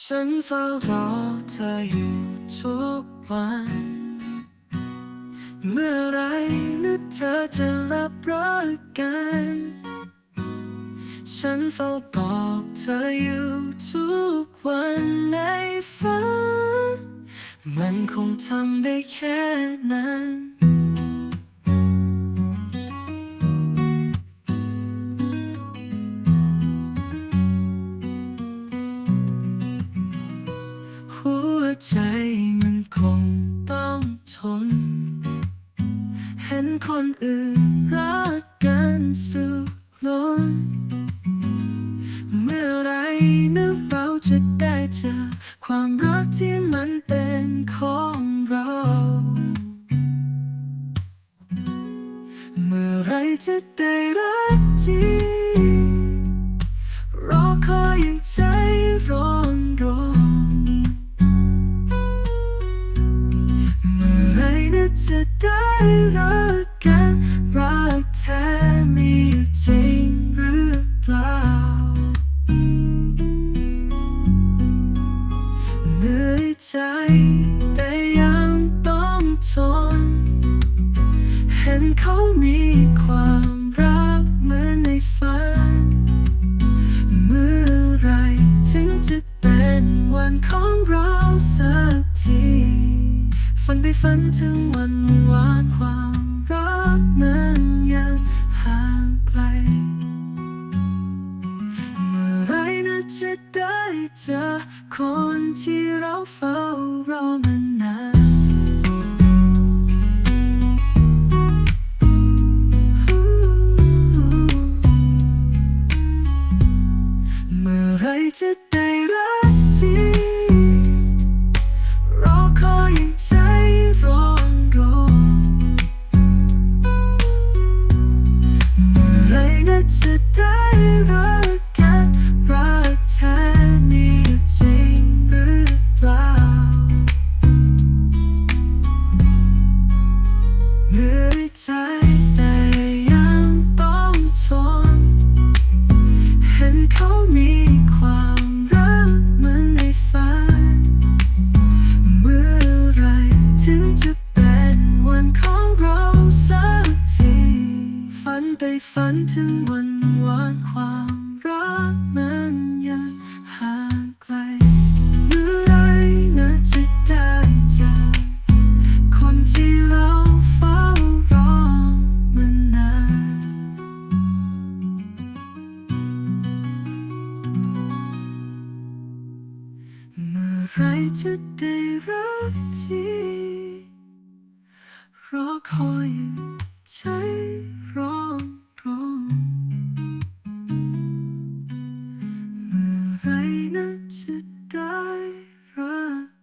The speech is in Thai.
ฉันเฝ้ารอเธออยู่ทุกวัน เมื่อไรนึกเธอจะรับรักกัน ฉันเฝ้าบอกเธออยู่ทุกวันในฝัน มันคงทำได้แค่นั้น ใจมันคงต้องทน เห็นคนอื่นรักกันสุดล้น เมื่อไรนึกเราจะได้เจอความรักที่มันเป็นของเรา เมื่อไรจะได้รักจริง จะได้รักกัน ฝันถึงวันหวานความรักนั้นยังห่างไกล เมื่อไรน่าจะได้เจอคนที่เราเฝ้ารอมานานเมื่อไรจะได้ น่าจะ ไปฝันถึงวันหวานความรักมันยังห่างไกลเมื่อไรน่จะได้เจอคนที่เราเฝ้ารอมานานเมื่อไรจะได้รักที่รอคอยใจ I run?